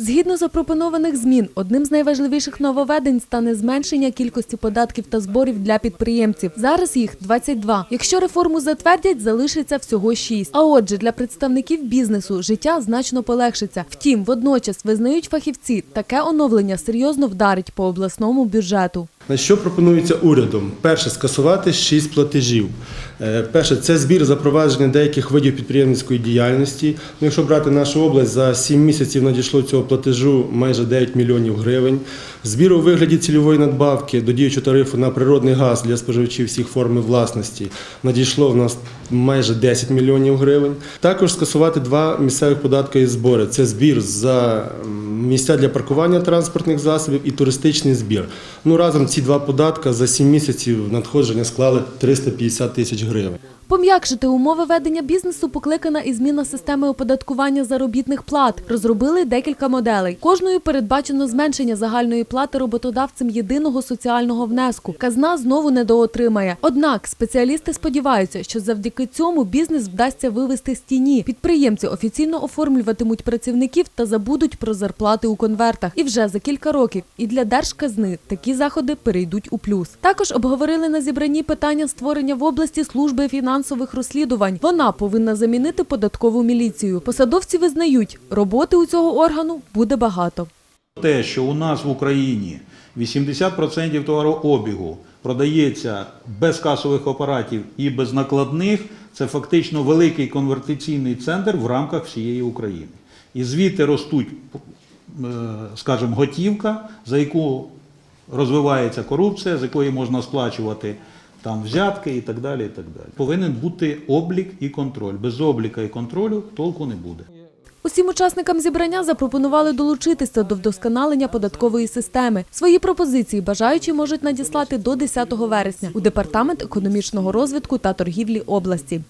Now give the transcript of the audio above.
Згідно запропонованих змін, одним з найважливіших нововведень стане зменшення кількості податків та зборів для підприємців. Зараз їх 22. Якщо реформу затвердять, залишиться всього 6. А отже, для представників бізнесу життя значно полегшиться. Втім, водночас визнають фахівці, таке оновлення серйозно вдарить по обласному бюджету. На що пропонується урядом? Перше скасувати шість платежів. Е, Перше це збір запровадження деяких видів підприємницької діяльності. Ну, якщо брати нашу область, за 7 місяців надійшло цього платежу майже 9 мільйонів гривень. Збір у вигляді цільової надбавки до діючого тарифу на природний газ для споживачів всіх форм власності надійшло в нас майже 10 мільйонів гривень. Також скасувати два місцевих податки і збори. Це збір за місця для паркування транспортних засобів і туристичний збір. Ну разом ці два податка за 7 місяців надходження склали 350 тисяч гривень. Пом'якшити умови ведення бізнесу покликана і зміна системи оподаткування заробітних плат. Розробили декілька моделей. Кожною передбачено зменшення загальної плати роботодавцем єдиного соціального внеску. Казна знову недоотримає. Однак спеціалісти сподіваються, що завдяки цьому бізнес вдасться вивести з тіні. Підприємці офіційно оформлюватимуть працівників та забудуть про зарплати у конвертах. І вже за кілька років і для держказни такі заходи перейдуть у плюс. Також обговорили на зібранні питання створення в області служби фінансових розслідувань. Вона повинна замінити податкову міліцію. Посадовці визнають, роботи у цього органу буде багато. Те, що у нас в Україні 80% товарообігу продається без касових апаратів і без накладних, це фактично великий конвертаційний центр в рамках всієї України. І звідти ростуть, скажімо, готівка, за яку розвивається корупція, з якої можна сплачувати там взятки і так далі. І так далі. Повинен бути облік і контроль. Без обліка і контролю толку не буде. Усім учасникам зібрання запропонували долучитися до вдосконалення податкової системи. Свої пропозиції бажаючі можуть надіслати до 10 вересня у департамент економічного розвитку та торгівлі області.